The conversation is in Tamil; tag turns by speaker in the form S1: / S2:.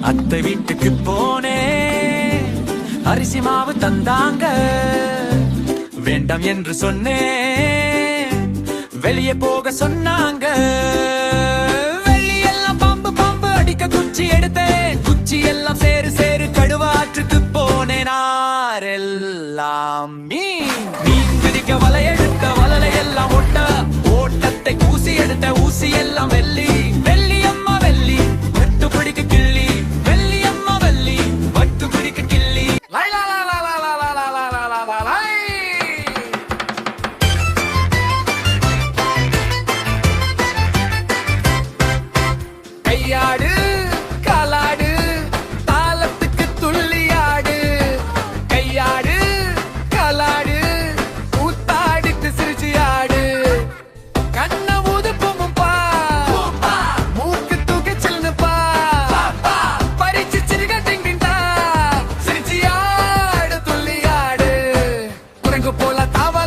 S1: அத்தை வீட்டுக்கு போனே. அரிசி மாவு தந்தாங்க. வேண்டாம் என்று சொன்னேன் வெளியே போக சொன்னாங்க. வெளியெல்லாம் பாம்பு பாம்பு அடிக்க குச்சி எடுத்தேன். குச்சி எல்லாம் சேரு சேரு கடுவாற்றுக்கு போனேனாரெல்லாம் மீன். மீன் பிடிக்க வலைய la tabla.